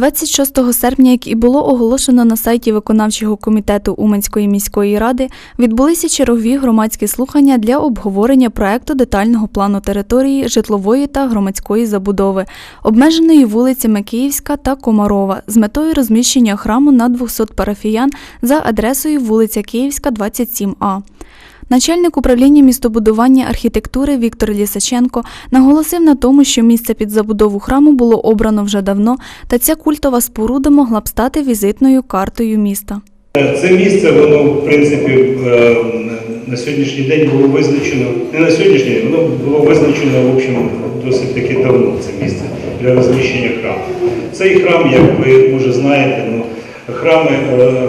26 серпня, як і було оголошено на сайті виконавчого комітету Уманської міської ради, відбулися чергові громадські слухання для обговорення проекту детального плану території житлової та громадської забудови, обмеженої вулицями Київська та Комарова з метою розміщення храму на 200 парафіян за адресою вулиця Київська, 27А. Начальник управління містобудування архітектури Віктор Лісаченко наголосив на тому, що місце під забудову храму було обрано вже давно, та ця культова споруда могла б стати візитною картою міста. Це місце, воно, в принципі, е, на сьогоднішній день було визначено, не на сьогоднішній день, воно було визначено, в общем, досить таки давно це місце для розміщення храму. Цей храм, як ви може знаєте, ну, храми, е,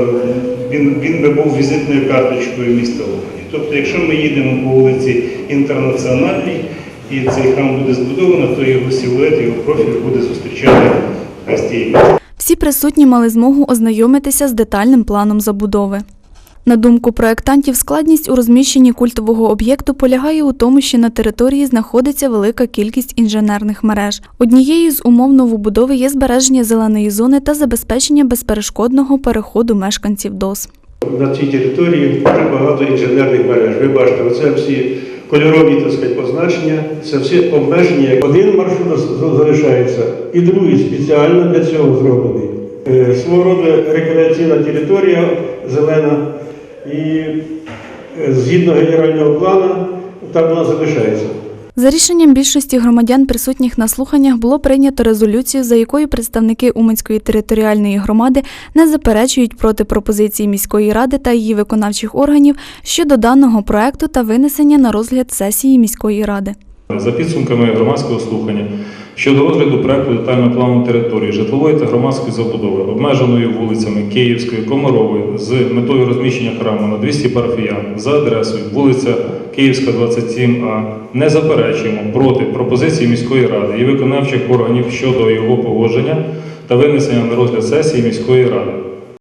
він, він би був візитною карточкою міста Лугані. Тобто, якщо ми їдемо по вулиці Інтернаціональній, і цей храм буде збудовано, то його силует, його профіль буде зустрічати гостей. Всі присутні мали змогу ознайомитися з детальним планом забудови. На думку проєктантів, складність у розміщенні культового об'єкту полягає у тому, що на території знаходиться велика кількість інженерних мереж. Однією з умов новобудови є збереження зеленої зони та забезпечення безперешкодного переходу мешканців ДОС. На цій території дуже багато інженерних мереж. Ви бачите, оце всі кольорові так сказати, позначення, це всі обмеження. Один маршрут залишається, і другий спеціально для цього зроблений. Е, Свого роду рекреаційна територія зелена, і е, згідно генерального плану, так вона залишається. За рішенням більшості громадян, присутніх на слуханнях, було прийнято резолюцію, за якою представники Уманської територіальної громади не заперечують проти пропозиції міської ради та її виконавчих органів щодо даного проекту та винесення на розгляд сесії міської ради. За підсумками громадського слухання щодо розгляду проекту детального плану території житлової та громадської забудови, обмеженої вулицями Київської, Комарової з метою розміщення храму на 200 парафіян за адресою вулиця Київська, 27А, не заперечуємо проти пропозиції міської ради і виконавчих органів щодо його погодження та винесення на розгляд сесії міської ради.